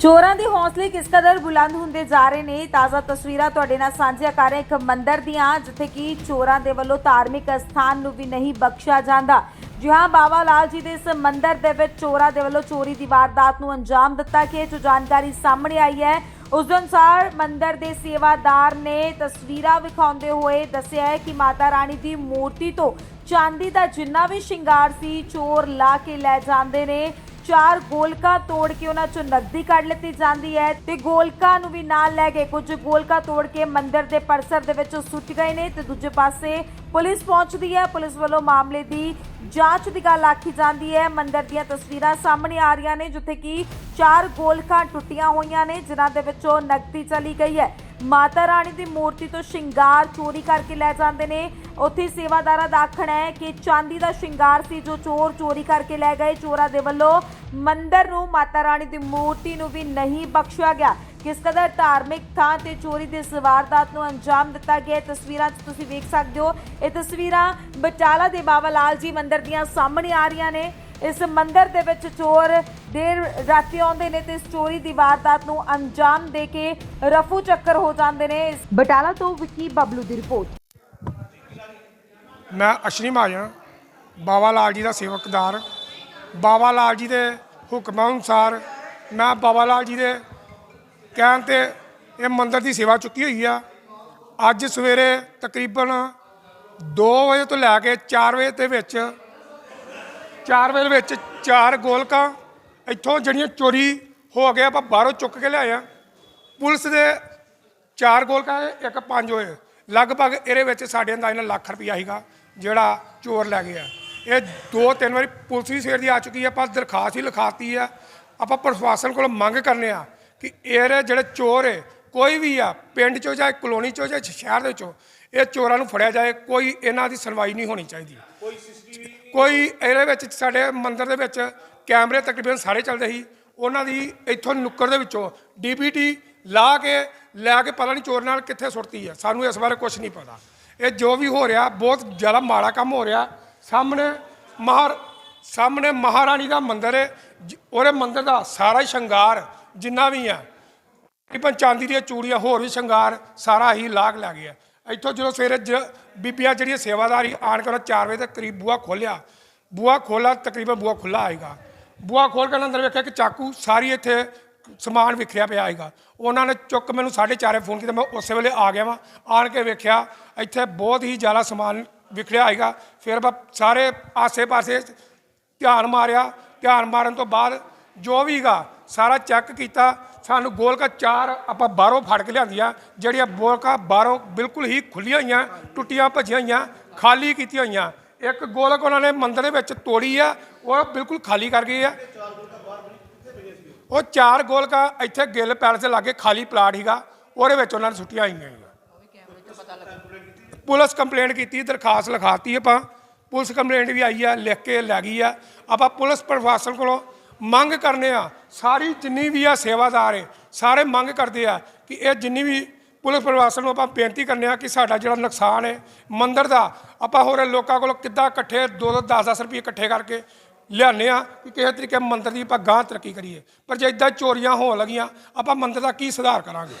ਚੋਰਾਂ ਦੇ ਹੌਸਲੇ ਕਿਸ ਕਦਰ ਬੁਲੰਦ ਹੁੰਦੇ ਜਾ ਰਹੇ ਨੇ? ਤਾਜ਼ਾ ਤਸਵੀਰਾਂ ਤੁਹਾਡੇ ਨਾਲ ਸਾਂਝੀਆਂ ਕਰ ਰਹੇ ਇੱਕ ਮੰਦਿਰ ਦੀਆਂ, ਜਿੱਥੇ ਕਿ ਚੋਰਾਂ ਦੇ ਵੱਲੋਂ ਧਾਰਮਿਕ ਅਸਥਾਨ ਨੂੰ ਵੀ ਨਹੀਂ ਬਖਸ਼ਿਆ ਜਾਂਦਾ। ਜੀ ਹਾਂ ਬਾਬਾ ਲਾਲ ਜੀ ਦੇ ਇਸ ਮੰਦਿਰ ਦੇ ਵਿੱਚ ਚੋਰਾਂ ਦੇ ਵੱਲੋਂ ਚੋਰੀ ਦੀ ਵਾਰਦਾਤ ਨੂੰ ਅੰਜਾਮ ਦਿੱਤਾ ਕਿ ਜੋ ਜਾਣਕਾਰੀ ਸਾਹਮਣੇ ਆਈ ਹੈ, ਉਸ ਦੇ ਅਨੁਸਾਰ ਮੰਦਿਰ ਦੇ ਸੇਵਾਦਾਰ ਨੇ ਤਸਵੀਰਾਂ ਵਿਖਾਉਂਦੇ ਹੋਏ ਦੱਸਿਆ ਹੈ ਕਿ ਮਾਤਾ ਰਾਣੀ ਦੀ ਮੂਰਤੀ ਤੋਂ ਚਾਂਦੀ ਦਾ ਜਿੰਨਾ ਵੀ ਸ਼ਿੰਗਾਰ ਸੀ, ਚੋਰ ਲਾ ਕੇ ਲੈ ਜਾਂਦੇ ਨੇ। ਚਾਰ ਗੋਲਕਾ ਤੋੜ ਕੇ ਉਹਨਾਂ ਚੋਂ ਨਕਦੀ ਕੱਢ ਲਿੱਤੀ ਜਾਂਦੀ ਹੈ ਤੇ ਗੋਲਕਾ ਨੂੰ ਵੀ ਨਾਲ ਲੈ ਕੇ ਕੁਝ ਗੋਲਕਾ ਤੋੜ ਕੇ ਮੰਦਿਰ ਦੇ ਪਰਿਸਰ ਦੇ ਵਿੱਚ ਸੁੱਟ ਗਏ ਨੇ ਤੇ ਦੂਜੇ ਪਾਸੇ ਪੁਲਿਸ ਪਹੁੰਚਦੀ ਹੈ। ਪੁਲਿਸ ਵੱਲੋਂ ਮਾਮਲੇ ਦੀ ਜਾਂਚ ਦੀ ਗੱਲ ਆਖੀ ਜਾਂਦੀ ਹੈ। ਮੰਦਿਰ ਦੀਆਂ ਤਸਵੀਰਾਂ ਸਾਹਮਣੇ ਆ ਰਹੀਆਂ ਨੇ, ਜਿੱਥੇ ਕਿ ਚਾਰ ਗੋਲਕਾਂ ਟੁੱਟੀਆਂ ਹੋਈਆਂ ਨੇ, ਜਿਨ੍ਹਾਂ ਦੇ ਵਿੱਚੋਂ ਨਕਦੀ ਚਲੀ ਗਈ ਹੈ। ਮਾਤਾ ਰਾਣੀ ਦੀ ਮੂਰਤੀ ਤੋਂ ਸ਼ਿੰਗਾਰ ਚੋਰੀ ਕਰਕੇ ਲੈ ਜਾਂਦੇ ਨੇ। ਉੱਥੇ ਸੇਵਾਦਾਰਾਂ ਦਾ ਆਖਣਾ ਹੈ ਕਿ ਚਾਂਦੀ ਦਾ ਸ਼ਿੰਗਾਰ ਸੀ ਜੋ ਚੋਰ ਚੋਰੀ ਕਰਕੇ ਲੈ ਗਏ। ਚੋਰਾਂ ਦੇ ਵੱਲੋਂ ਮੰਦਰ ਨੂੰ, ਮਾਤਾ ਰਾਣੀ ਦੀ ਮੂਰਤੀ ਨੂੰ ਵੀ ਨਹੀਂ ਬਖਸ਼ਿਆ ਗਿਆ। ਕਿਸ ਕਦਰ ਧਾਰਮਿਕ ਥਾਂ ਤੇ ਚੋਰੀ ਦੇ ਇਸ ਵਾਰਦਾਤ ਨੂੰ ਅੰਜਾਮ ਦਿੱਤਾ ਗਿਆ ਤਸਵੀਰਾਂ 'ਚ ਤੁਸੀਂ ਵੇਖ ਸਕਦੇ ਹੋ। ਇਹ ਤਸਵੀਰਾਂ ਬਟਾਲਾ ਦੇ ਬਾਬਾ ਲਾਲ ਜੀ ਮੰਦਿਰ ਦੀਆਂ ਸਾਹਮਣੇ ਆ ਰਹੀਆਂ ਨੇ। ਇਸ ਮੰਦਿਰ ਦੇ ਵਿੱਚ ਚੋਰ ਦੇਰ ਰਾਤੀ ਆਉਂਦੇ ਨੇ ਤੇ ਇਸ ਚੋਰੀ ਦੀ ਵਾਰਦਾਤ ਨੂੰ ਅੰਜਾਮ ਦੇ ਕੇ ਰਫੂ ਚੱਕਰ ਹੋ ਜਾਂਦੇ ਨੇ। ਇਸ- ਬਟਾਲਾ ਤੋਂ ਵਿੱਕੀ ਬਬਲੂ ਦੀ ਰਿਪੋਰਟ। ਮੈਂ ਅਸ਼ਨੀ ਮਹਾਜਨ ਬਾਬਾ ਲਾਲ ਜੀ ਦਾ ਸੇਵਕਦਾਰ। ਬਾਬਾ ਲਾਲ ਜੀ ਦੇ ਹੁਕਮਾਂ ਅਨੁਸਾਰ ਮੈਂ ਬਾਬਾ ਲਾਲ ਜੀ ਦੇ ਕਹਿਣ ਤੇ ਇਹ ਮੰਦਿਰ ਦੀ ਸੇਵਾ ਚੁੱਕੀ ਹੋਈ ਆ। ਅੱਜ ਸਵੇਰੇ ਤਕਰੀਬਨ 2 ਵਜੇ ਤੋਂ ਲੈ ਕੇ 4 ਵਜੇ ਦੇ ਵਿੱਚ 4 ਵਜੇ ਦੇ ਵਿੱਚ ਚਾਰ ਗੋਲਕਾਂ ਇੱਥੋਂ ਜਿਹੜੀਆਂ ਚੋਰੀ ਹੋ ਗਏ ਆਪਾਂ ਬਾਹਰੋਂ ਚੁੱਕ ਕੇ ਲਿਆਏ ਆ। ਪੁਲਿਸ ਦੇ ਚਾਰ ਗੋਲਕਾਂ, ਇੱਕ ਪੰਜ ਹੋਏ। ਲਗਭਗ ਇਹਦੇ ਵਿੱਚ ਸਾਡੇ ਅੰਦਾਜ਼ ਨਾਲ ਲੱਖ ਰੁਪਇਆ ਸੀਗਾ। ਜਿਹੜਾ ਚੋਰ ਲੈ ਗਿਆ। ਇਹ ਦੋ ਤਿੰਨ ਵਾਰੀ ਪੁਲਿਸ ਵੀ ਸਵੇਰ ਦੀ ਆ ਚੁੱਕੀ ਹੈ ਆਪਾਂ ਦਰਖਾਸਤ ਹੀ ਲਿਖਾਤੀ ਆ। ਆਪਾਂ ਪ੍ਰਸ਼ਾਸਨ ਕੋਲ ਮੰਗ ਕਰਨੇ ਆ ਕਿ ਇਹ ਜਿਹੜੇ ਚੋਰ ਹੈ ਕੋਈ ਵੀ ਆ ਪਿੰਡ ਚੋਂ ਜਾਂ ਕਲੋਨੀ ਚੋਂ ਜਾਂ ਸ਼ਹਿਰ ਦੇ ਚੋਂ ਇਹ ਚੋਰਾਂ ਨੂੰ ਫੜਿਆ ਜਾਏ ਕੋਈ ਇਹਨਾਂ ਦੀ ਸੁਣਵਾਈ ਨਹੀਂ ਹੋਣੀ ਚਾਹੀਦੀ। ਕੋਈ ਇਹਦੇ ਵਿੱਚ ਸਾਡੇ ਮੰਦਿਰ ਦੇ ਵਿੱਚ ਕੈਮਰੇ ਤਕਰੀਬਨ ਸਾਰੇ ਚੱਲਦੇ ਸੀ। ਉਹਨਾਂ ਦੀ ਇੱਥੋਂ ਨੁੱਕਰ ਦੇ ਵਿੱਚੋਂ ਡੀਪੀਟੀ ਲਾ ਕੇ ਲੈ ਕੇ ਪਤਾ ਨਹੀਂ ਚੋਰ ਨਾਲ ਕਿੱਥੇ ਸੁੱਟਤੀ ਹੈ ਸਾਨੂੰ ਇਸ ਬਾਰੇ ਕੁਝ ਨਹੀਂ ਪਤਾ। ਇਹ ਜੋ ਵੀ ਹੋ ਰਿਹਾ, ਬਹੁਤ ਜ਼ਿਆਦਾ ਮਾੜਾ ਕੰਮ ਹੋ ਰਿਹਾ। ਸਾਹਮਣੇ ਮਹਾਰ, ਸਾਹਮਣੇ ਮਹਾਰਾਣੀ ਦਾ ਮੰਦਿਰ ਹੈ। ਜ- ਉਹਦੇ ਮੰਦਿਰ ਦਾ ਸਾਰਾ ਹੀ ਸ਼ਿੰਗਾਰ, ਜਿੰਨਾ ਵੀ ਆ। ਤਕਰੀਬਨ ਚਾਂਦੀ ਦੀਆਂ ਚੂੜੀਆਂ, ਹੋਰ ਵੀ ਸ਼ਿੰਗਾਰ, ਸਾਰਾ ਹੀ ਲਾਗ ਲੈ ਗਿਆ। ਇੱਥੋਂ ਜਦੋਂ ਸਵੇਰੇ ਜ- ਬੀਬੀਆਂ ਜਿਹੜੀਆਂ ਸੇਵਾਦਾਰੀ ਆਣ ਕੇ ਉਹਨਾਂ 4 ਵਜੇ ਦੇ ਕਰੀਬ ਬੂਆ ਖੋਲਿਆ ਬੂਆ ਖੋਲਾ ਤਕਰੀਬਨ ਬੂਆ ਖੁੱਲਾ ਆਏਗਾ। ਬੂਆ ਖੋਲ ਕੇ ਉਹਨਾਂ ਅੰਦਰ ਵੇਖਿਆ ਕਿ ਚਾਕੂ ਸਾਰੀ ਇੱਥੇ ਸਮਾਨ ਵਿਖਰਿਆ ਪਿਆ ਆਏਗਾ ਉਹਨਾਂ ਨੇ ਚੁੱਕ ਮੈਨੂੰ 4:30 ਫੋਨ ਕੀਤਾ। ਮੈਂ ਉਸੇ ਵੇਲੇ ਆ ਗਿਆ ਵਾਂ। ਆਣ ਕੇ ਵੇਖਿਆ, ਇੱਥੇ ਬਹੁਤ ਹੀ ਜ਼ਿਆਦਾ ਸਮਾਨ ਵਿਖਰਿਆ ਆਏਗਾ ਫਿਰ ਮੈਂ ਸਾਰੇ ਆਸੇ-ਪਾਸੇ ਧਿਆਨ ਮਾਰਿਆ। ਧਿਆਨ ਮਾਰਨ ਤੋਂ ਬਾਅਦ ਜੋ ਵੀਗਾ ਸਾਰਾ ਚੈੱਕ ਕੀਤਾ। ਸਾਨੂੰ ਗੋਲਕਾ ਚਾਰ ਆਪਾਂ ਬਾਹਰੋਂ ਫੜ ਕੇ ਲਿਆਂਦੀਆਂ, ਜਿਹੜੀਆਂ ਗੋਲਕਾ ਬਾਹਰੋਂ ਬਿਲਕੁਲ ਹੀ ਖੁੱਲੀਆਂ ਹੋਈਆਂ, ਟੁੱਟੀਆਂ ਭੱਜੀਆਂ ਹੋਈਆਂ, ਖਾਲੀ ਕੀਤੀਆਂ ਹੋਈਆਂ। ਇੱਕ ਗੋਲਕ ਉਹਨਾਂ ਨੇ ਮੰਦਰ ਦੇ ਵਿੱਚ ਤੋੜੀ ਆ, ਉਹ ਬਿਲਕੁਲ ਖਾਲੀ ਕਰ ਗਈ ਆ। ਉਹ ਚਾਰ ਗੋਲਕਾ ਇੱਥੇ ਗਿੱਲ ਪੈਲਸ ਦੇ ਲਾਗੇ ਖਾਲੀ ਪਲਾਟ ਹੀਗਾ ਉਹਦੇ ਵਿੱਚ ਉਹਨਾਂ ਨੇ ਸੁੱਟੀਆਂ ਹੋਈਆਂ ਪੁਲਿਸ ਕੰਪਲੇਂਟ ਕੀਤੀ, ਦਰਖਾਸਤ ਲਿਖਾਤੀ ਆਪਾਂ। ਪੁਲਿਸ ਕੰਪਲੇਂਟ ਵੀ ਆਈ ਆ, ਲਿਖ ਕੇ ਲੈ ਗਈ ਆ। ਆਪਾਂ ਪੁਲਿਸ ਪ੍ਰਸ਼ਾਸਨ ਕੋਲੋਂ ਮੰਗ ਕਰਨੇ ਆ, ਸਾਰੀ ਜਿੰਨੀ ਵੀ ਆ ਸੇਵਾਦਾਰ ਹੈ ਸਾਰੇ ਮੰਗ ਕਰਦੇ ਆ ਕਿ ਇਹ ਜਿੰਨੀ ਵੀ ਪੁਲਿਸ ਪ੍ਰਸ਼ਾਸਨ ਨੂੰ ਆਪਾਂ ਬੇਨਤੀ ਕਰਨੇ ਆ ਕਿ ਸਾਡਾ ਜਿਹੜਾ ਨੁਕਸਾਨ ਹੈ ਮੰਦਰ ਦਾ, ਆਪਾਂ ਹੋਰ ਲੋਕਾਂ ਕੋਲੋਂ ਕਿੱਦਾਂ ਇਕੱਠੇ 2-2 10-10 ਰੁਪਏ ਇਕੱਠੇ ਕਰਕੇ ਲਿਆਉਂਦੇ ਆ ਕਿ ਕਿਸੇ ਤਰੀਕੇ ਮੰਦਰ ਦੀ ਆਪਾਂ ਗਾਂ ਤਰੱਕੀ ਕਰੀਏ। ਪਰ ਜੇ ਇਦਾਂ ਚੋਰੀਆਂ ਹੋਣ ਲੱਗੀਆਂ, ਆਪਾਂ ਮੰਦਰ ਦਾ ਕੀ ਸੁਧਾਰ ਕਰਾਂਗੇ?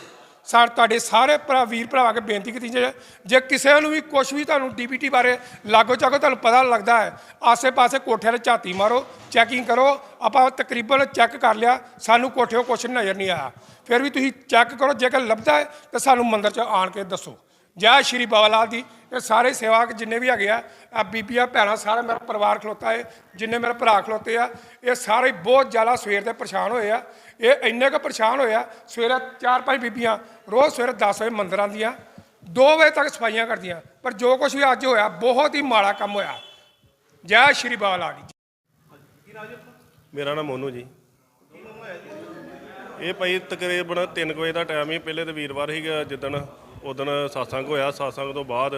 ਸਰ ਤੁਹਾਡੇ ਸਾਰੇ ਭਰਾ, ਵੀਰ ਭਰਾ ਕੇ ਬੇਨਤੀ ਕੀਤੀ ਜੇ ਜੇ ਕਿਸੇ ਨੂੰ ਵੀ ਕੁਝ ਵੀ ਤੁਹਾਨੂੰ ਡੀਪੀਟੀ ਬਾਰੇ ਲਾਗੋ ਚਾਗੋ ਤੁਹਾਨੂੰ ਪਤਾ ਲੱਗਦਾ ਹੈ, ਆਸੇ-ਪਾਸੇ ਕੋਠਿਆਂ 'ਤੇ ਝਾਤੀ ਮਾਰੋ ਚੈਕਿੰਗ ਕਰੋ, ਆਪਾਂ ਤਕਰੀਬਨ ਚੈੱਕ ਕਰ ਲਿਆ, ਸਾਨੂੰ ਕੋਠਿਓ ਕੁਛ ਨਜ਼ਰ ਨਹੀਂ ਆਇਆ। ਫਿਰ ਵੀ ਤੁਸੀਂ ਚੈੱਕ ਕਰੋ, ਜੇਕਰ ਲੱਭਦਾ ਹੈ, ਤਾਂ ਸਾਨੂੰ ਮੰਦਰ 'ਚ ਆਣ ਕੇ ਦੱਸੋ। ਜੈ ਸ਼੍ਰੀ ਬਾਬਾ ਲਾਲ ਦੀ ਇਹ ਸਾਰੇ ਸੇਵਾਕ ਜਿੰਨੇ ਵੀ ਹੈਗੇ ਆ ਆ ਬੀਬੀਆਂ ਭੈਣਾਂ, ਸਾਰਾ ਮੇਰਾ ਪਰਿਵਾਰ ਖਲੋਤਾ ਹੈ ਜਿੰਨੇ ਮੇਰੇ ਭਰਾ ਖਲੋਤੇ ਆ, ਇਹ ਸਾਰੇ ਬਹੁਤ ਜ਼ਿਆਦਾ ਸਵੇਰ ਦੇ ਪਰੇਸ਼ਾਨ ਹੋਏ ਆ। ਇਹ ਇੰਨੇ ਕੁ ਪਰੇਸ਼ਾਨ ਹੋਏ ਆ, ਸਵੇਰੇ ਚਾਰ ਪੰਜ ਬੀਬੀਆਂ, ਰੋਜ਼ ਸਵੇਰੇ 10 ਵਜੇ ਮੰਦਰ ਆਉਂਦੀਆਂ 2 ਵਜੇ ਤੱਕ ਸਫਾਈਆਂ ਕਰਦੀਆਂ, ਪਰ ਜੋ ਕੁਝ ਵੀ ਅੱਜ ਹੋਇਆ, ਬਹੁਤ ਹੀ ਮਾੜਾ ਕੰਮ ਹੋਇਆ। ਜੈ ਸ਼੍ਰੀ ਬਾਬਾ ਲਾਲ ਜੀ। ਮੇਰਾ ਨਾਮ ਮੋਨੂ ਜੀ। ਇਹ ਭਾਈ ਤਕਰੀਬਨ 3 ਵਜੇ ਦਾ ਟਾਈਮ ਹੀ, ਪਹਿਲੇ ਤੇ ਵੀਰਵਾਰ ਸੀਗਾ ਜਿੱਦਣ ਉਦਣ satsang ਹੋਇਆ। satsang ਤੋਂ ਬਾਅਦ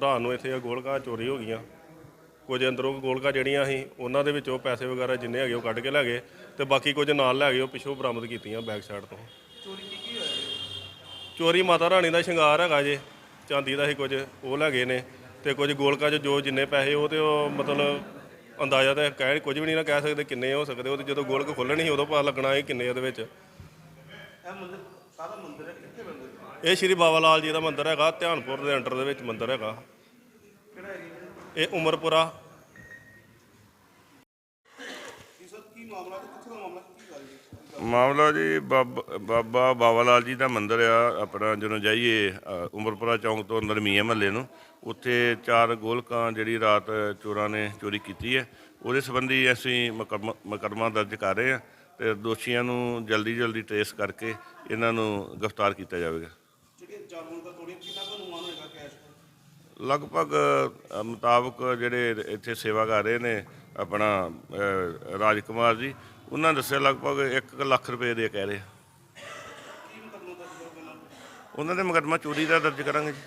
ਰਾਤ ਨੂੰ ਇੱਥੇ ਗੋਲਕਾਂ ਚੋਰੀ ਹੋ ਗਈਆਂ। ਕੁਝ ਅੰਦਰੋਂ ਗੋਲਕਾਂ ਜਿਹੜੀਆਂ ਸੀ ਉਹਨਾਂ ਦੇ ਵਿੱਚੋਂ ਪੈਸੇ ਵਗੈਰਾ ਜਿੰਨੇ ਹੈਗੇ ਉਹ ਕੱਢ ਕੇ ਲੈ ਗਏ ਤੇ ਬਾਕੀ ਕੁਝ ਨਾਲ ਲੈ ਗਏ ਉਹ ਪਿੱਛੋਂ ਬਰਾਮਦ ਕੀਤੀਆਂ ਬੈਕ ਸਾਈਡ ਤੋਂ। ਚੋਰੀ ਕੀ ਕੀ ਹੋਇਆ ਚੋਰੀ ਮਾਤਾ ਰਾਣੀ ਦਾ ਸ਼ਿੰਗਾਰ ਹੈਗਾ ਜੇ ਚਾਂਦੀ ਦਾ ਹੀ ਕੁਝ ਉਹ ਲੈ ਗਏ ਨੇ ਤੇ ਕੁਝ ਗੋਲਕਾਂ 'ਚ ਜੋ ਜਿੰਨੇ ਪੈਸੇ ਉਹ ਤੇ ਉਹ ਮਤਲਬ ਅੰਦਾਜ਼ਾ ਤਾਂ ਕਹਿ ਕੁਝ ਵੀ ਨਹੀਂ ਨਾ ਕਹਿ ਸਕਦੇ ਕਿੰਨੇ ਹੋ ਸਕਦੇ ਉਹ ਤੇ ਜਦੋਂ ਗੋਲਕ ਖੋਲਣੀ ਸੀ ਉਦੋਂ ਪਤਾ ਲੱਗਣਾ ਇਹ ਕਿੰਨੇ ਉਹਦੇ ਵਿੱਚ। ਇਹ ਮੰਦਿਰ ਕਾਹਦਾ ਮੰਦਿਰ ਹੈ ਕਿੱਥੇ ਮੰਦਿਰ? ਇਹ ਸ਼੍ਰੀ ਬਾਬਾ ਲਾਲ ਜੀ ਦਾ ਮੰਦਿਰ ਹੈਗਾ ਧਿਆਨਪੁਰ ਦੇ ਅੰਡਰ ਦੇ ਵਿੱਚ ਮੰਦਿਰ ਹੈਗਾ। ਇਹ ਉਮਰਪੁਰਾ। ਮਾਮਲਾ ਜੀ ਮਾਮਲਾ ਬਾਬ- ਬਾਬਾ ਬਾਬਾ ਲਾਲ ਜੀ ਦਾ ਮੰਦਿਰ ਆ ਆਪਣਾ ਜਦੋਂ ਜਾਈਏ ਅ, ਉਮਰਪੁਰਾ ਚੌਂਕ ਤੋਂ ਅੰਦਰ ਮੀਆਂ ਮਹੱਲੇ ਨੂੰ ਉੱਥੇ ਚਾਰ ਗੋਲਕਾਂ ਜਿਹੜੀ ਰਾਤ ਚੋਰਾਂ ਨੇ ਚੋਰੀ ਕੀਤੀ ਹੈ। ਉਹਦੇ ਸੰਬੰਧੀ ਅਸੀਂ ਮੁਕੱਦਮਾ ਮੁਕੱਦਮਾ ਦਰਜ ਕਰ ਰਹੇ ਹਾਂ ਤੇ ਦੋਸ਼ੀਆਂ ਨੂੰ ਜਲਦੀ ਜਲਦੀ ਟ੍ਰੇਸ ਕਰਕੇ ਇਹਨਾਂ ਨੂੰ ਗ੍ਰਿਫਤਾਰ ਕੀਤਾ ਜਾਵੇਗਾ। ਜਿਹੜੀਆਂ ਜਾਗਰੂਕ ਦਾ ਤੋੜੀ ਕਿੰਨਾ ਕੁ ਅਨੁਮਾਨ ਹੋਏਗਾ ਕੈਸ਼ ਲਗਭਗ ਅ, ਮੁਤਾਬਕ ਜਿਹੜੇ ਇੱਥੇ ਸੇਵਾ ਕਰ ਰਹੇ ਨੇ ਆਪਣਾ ਅ, ਰਾਜ ਕੁਮਾਰ ਜੀ ਉਹਨਾਂ ਨੇ ਦੱਸਿਆ ਲਗਭਗ 1 ਲੱਖ ਰੁਪਏ ਦੇ ਕਹਿ ਰਹੇ ਆ। ਕੀ ਮੁਕਦਮਾ ਉਹਨਾਂ ਦੇ ਮੁਕੱਦਮਾ ਚੋਰੀ ਦਾ ਦਰਜ ਕਰਾਂਗੇ ਜੀ।